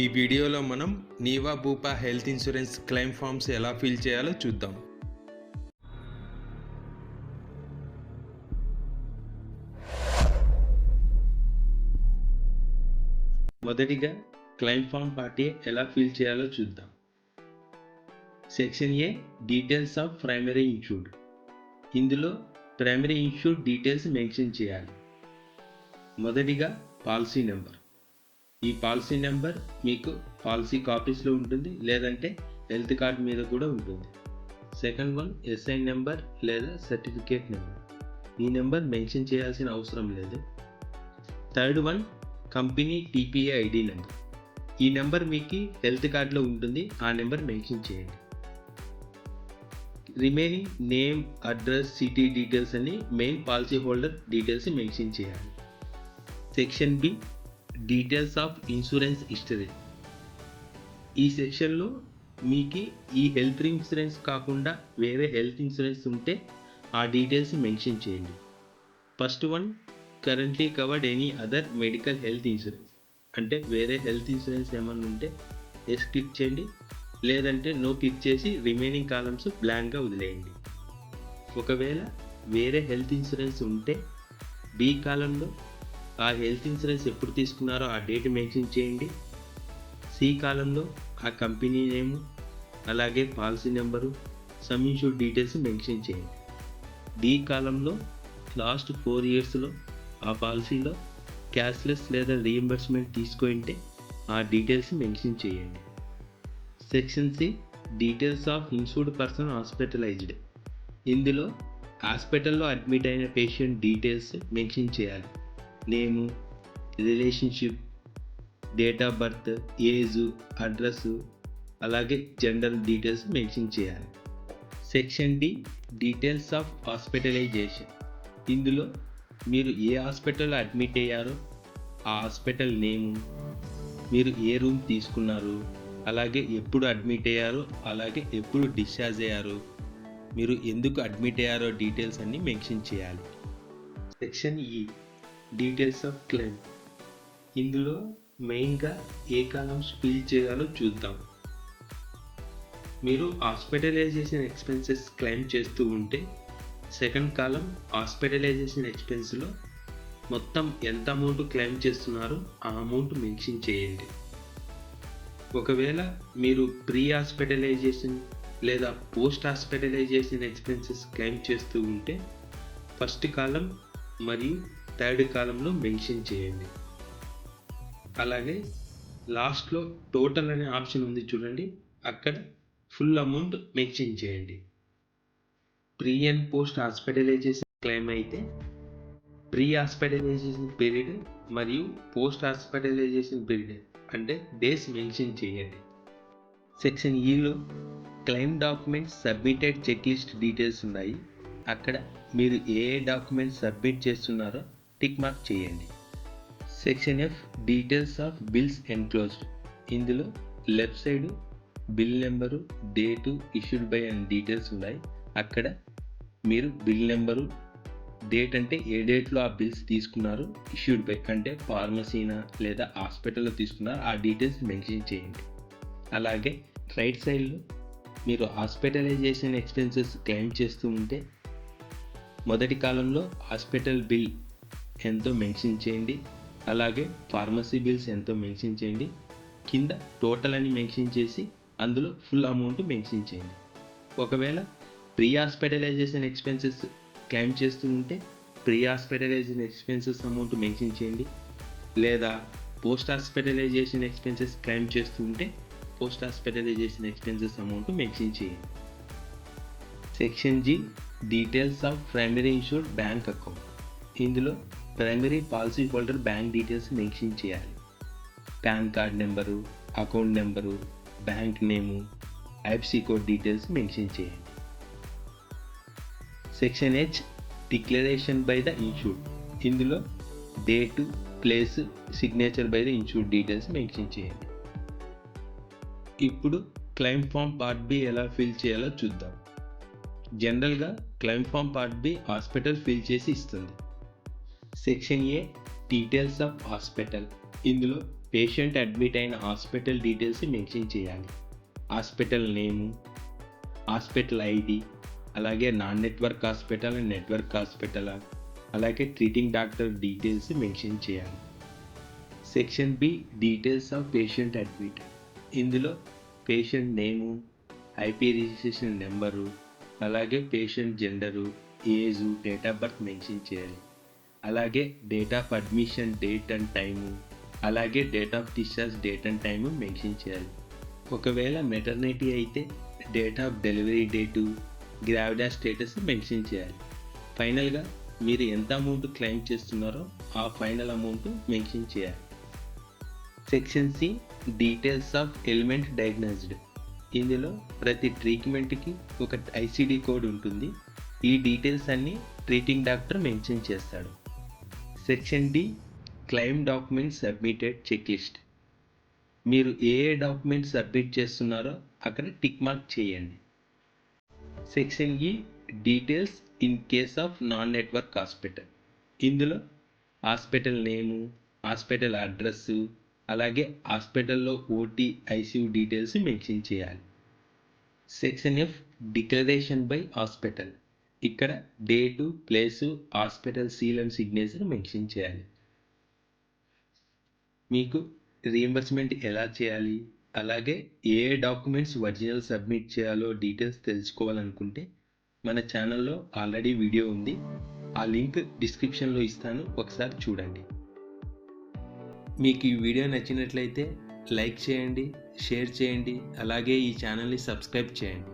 ఈ వీడియోలో మనం Niva Bupa health insurance claim forms ఎలా ఫిల్ చేయాలో చూద్దాం. మొదటిగా క్లెయిమ్ ఫామ్ పార్టీ ఎలా ఫిల్ చేయాలో చూద్దాం. Section A details of primary insured ఇందులో ప్రైమరీ ఇన్సూర్డ్ డీటెయిల్స్ మెన్షన్ చేయాలి. మొదటిగా పాలసీ నెంబర్. ఈ పాలసీ నెంబర్ మీకు పాలసీ కాపీస్లో ఉంటుంది లేదంటే హెల్త్ కార్డ్ మీద కూడా ఉంటుంది. సెకండ్ వన్ ఎస్ఐ నెంబర్ లేదా సర్టిఫికేట్ నెంబర్. ఈ నెంబర్ మెన్షన్ చేయాల్సిన అవసరం లేదు. Third one company TPA ID number. ఈ నెంబర్ మీకు హెల్త్ కార్డ్లో ఉంటుంది ఆ నెంబర్ మెన్షన్ చేయండి. Remaining name address city details అని main policy holder details mention చేయాలి. Section B details of insurance history ఈ సెక్షన్లో మీకు ఈ హెల్త్ ఇన్సూరెన్స్ కాకుండా వేరే హెల్త్ ఇన్సూరెన్స్ ఉంటే ఆ డీటెయిల్స్ మెన్షన్ చేయండి. First one currently covered any other medical health insurance అంటే వేరే హెల్త్ ఇన్సూరెన్స్ ఏమన్నా ఉంటే ఎస్ క్లిక్ చేయండి. లేదంటే నో క్లిక్ చేసి రిమైనింగ్ కాలమ్స్ బ్లాంక్గా వదిలేయండి. ఒకవేళ వేరే హెల్త్ ఇన్సూరెన్స్ ఉంటే బి కాలంలో ఆ హెల్త్ ఇన్సూరెన్స్ ఎప్పుడు తీసుకున్నారో ఆ డేట్ మెన్షన్ చేయండి. సి కాలంలో ఆ కంపెనీ నేము అలాగే policy number sum insure details mention చేయండి. డి కాలంలో లాస్ట్ ఫోర్ ఇయర్స్లో ఆ పాలసీలో క్యాష్లెస్ లేదా రీఎంబర్స్మెంట్ తీసుకుంటే ఆ డీటెయిల్స్ మెన్షన్ చేయండి. Section C details of insured person hospitalised. ఇందులో హాస్పిటల్లో అడ్మిట్ అయిన పేషెంట్ డీటెయిల్స్ మెన్షన్ చేయాలి. Name relationship date of birth age address అలాగే జనరల్ డీటెయిల్స్ మెన్షన్ చేయాలి. Section D details of hospitalisation ఇందులో మీరు ఏ హాస్పిటల్లో అడ్మిట్ అయ్యారో? ఆ హాస్పిటల్ నేము మీరు ఏ రూమ్ తీసుకున్నారు? అలాగే ఎప్పుడు అడ్మిట్ అయ్యారు? అలాగే ఎప్పుడు డిశ్చార్జ్ అయ్యారు? మీరు ఎందుకు అడ్మిట్ అయ్యారో డీటెయిల్స్ అన్నీ మెన్షన్ చేయాలి. సెక్షన్ ఈ e, డీటెయిల్స్ ఆఫ్ క్లెయిమ్ ఇందులో మెయిన్గా ఏ కాలమ్స్ ఫిల్ చేయాలో చూద్దాం. మీరు హాస్పిటలైజేషన్ ఎక్స్పెన్సెస్ క్లెయిమ్ చేస్తూ ఉంటే సెకండ్ కాలం హాస్పిటలైజేషన్ ఎక్స్పెన్స్లో మొత్తం ఎంత అమౌంట్ క్లెయిమ్ చేస్తున్నారో ఆ అమౌంట్ మెన్షన్ చేయండి. ఒకవేళ మీరు ప్రీ హాస్పిటలైజేషన్ లేదా పోస్ట్ హాస్పిటలైజేషన్ ఎక్స్పెన్సెస్ క్లెయిమ్ చేస్తూ ఉంటే ఫస్ట్ కాలం మరియు థర్డ్ కాలంలో మెన్షన్ చేయండి. అలాగే లాస్ట్లో టోటల్ అనే ఆప్షన్ ఉంది చూడండి. అక్కడ ఫుల్ అమౌంట్ మెన్షన్ చేయండి. Pre and post hospitalisation claim అయితే ప్రీ హాస్పిటలైజేషన్ పీరియడ్ మరియు పోస్ట్ హాస్పిటలైజేషన్ పీరియడ్ అంటే డేస్ మెన్షన్ చేయండి. సెక్షన్ ఈలో claim documents submitted check list details ఉన్నాయి. అక్కడ మీరు ఏ ఏ డాక్యుమెంట్స్ సబ్మిట్ చేస్తున్నారో టిక్ మార్క్ చేయండి. Section F details of bills enclosed. ఇందులో left side bill number date issued by and details ఉన్నాయి. అక్కడ మీరు బిల్ నెంబరు డేట్ అంటే ఏ డేట్లో ఆ బిల్స్ తీసుకున్నారు ఇష్యూడ్ బై అంటే ఫార్మసీనా లేదా హాస్పిటల్లో తీసుకున్నారు ఆ డీటెయిల్స్ మెన్షన్ చేయండి. అలాగే రైట్ సైడ్లో మీరు హాస్పిటలైజేషన్ ఎక్స్పెన్సెస్ క్లెయిమ్ చేస్తూ ఉంటే మొదటి కాలంలో హాస్పిటల్ బిల్ ఎంతో మెన్షన్ చేయండి. అలాగే ఫార్మసీ బిల్స్ ఎంతో మెన్షన్ చేయండి. కింద టోటల్ అని మెన్షన్ చేసి అందులో ఫుల్ అమౌంట్ మెన్షన్ చేయండి. ఒకవేళ ప్రీ హాస్పిటలైజేషన్ ఎక్స్పెన్సెస్ క్లెయిమ్ చేస్తూ ఉంటే pre hospitalisation expenses amount mention చేయండి. లేదా పోస్ట్ హాస్పిటలైజేషన్ ఎక్స్పెన్సెస్ క్లెయిమ్ చేస్తూ ఉంటే post hospitalisation expenses amount mention చేయండి. Section G details of primary insured bank account. ఇందులో primary policy holder bank details mention చేయాలి. PAN card number account number bank name IFSC code details mention చేయండి section H declaration by the insured ఇందులో date place signature by the insured details mention చేయండి ఇప్పుడు claim form part B ఎలా fill చేయాలో చూద్దాం. జనరల్గా claim form part B hospital fill చేసి ఇస్తుంది. Section A details of hospital. ఇందులో పేషెంట్ అడ్మిట్ అయిన హాస్పిటల్ డీటెయిల్స్ మెన్షన్ చేయాలి. హాస్పిటల్ నేము హాస్పిటల్ ఐడి అలాగే non network hospital and network hospital అలాగే ట్రీటింగ్ డాక్టర్ డీటెయిల్స్ మెన్షన్ చేయాలి. Section B details of patient admit. ఇందులో patient name IP registration number అలాగే patient gender age date of birth mention చేయాలి. అలాగే date of admission date and time అలాగే date of discharge date and time mention చేయాలి. ఒకవేళ maternity అయితే date of delivery date gravida status mention చేయాలి. ఫైనల్గా మీరు ఎంత అమౌంట్ క్లెయిమ్ చేస్తున్నారో ఆ ఫైనల్ అమౌంట్ మెన్షన్ చేయాలి. Section C details of ailment diagnosed ఇందులో ప్రతి ట్రీట్మెంట్కి ఒక ఐసిడి కోడ్ ఉంటుంది. ఈ డీటెయిల్స్ అన్నీ ట్రీటింగ్ డాక్టర్ మెన్షన్ చేస్తాడు. Section D claim document submitted check list మీరు ఏ ఏ డాక్యుమెంట్ సబ్మిట్ చేస్తున్నారో అక్కడ టిక్ మార్క్ చేయండి. Section E details in case of non network hospital. ఇందులో హాస్పిటల్ నేము హాస్పిటల్ అడ్రస్సు అలాగే హాస్పిటల్లో ఓటీ ఐసీయూ డీటెయిల్స్ మెన్షన్ చేయాలి. Section F declaration by hospital. ఇక్కడ date place hospital seal and signature mention చేయాలి. మీకు reimbursement ఎలా చేయాలి? అలాగే ఏ డాక్యుమెంట్స్ ఒరిజినల్ సబ్మిట్ చేయాలో డీటెయిల్స్ తెలుసుకోవాలనుకుంటే మన ఛానల్లో ఆల్రెడీ వీడియో ఉంది. ఆ లింక్ డిస్క్రిప్షన్లో ఇస్తాను. ఒకసారి చూడండి. మీకు ఈ వీడియో నచ్చినట్లయితే లైక్ చేయండి షేర్ చేయండి అలాగే ఈ ఛానల్ని సబ్స్క్రైబ్ చేయండి.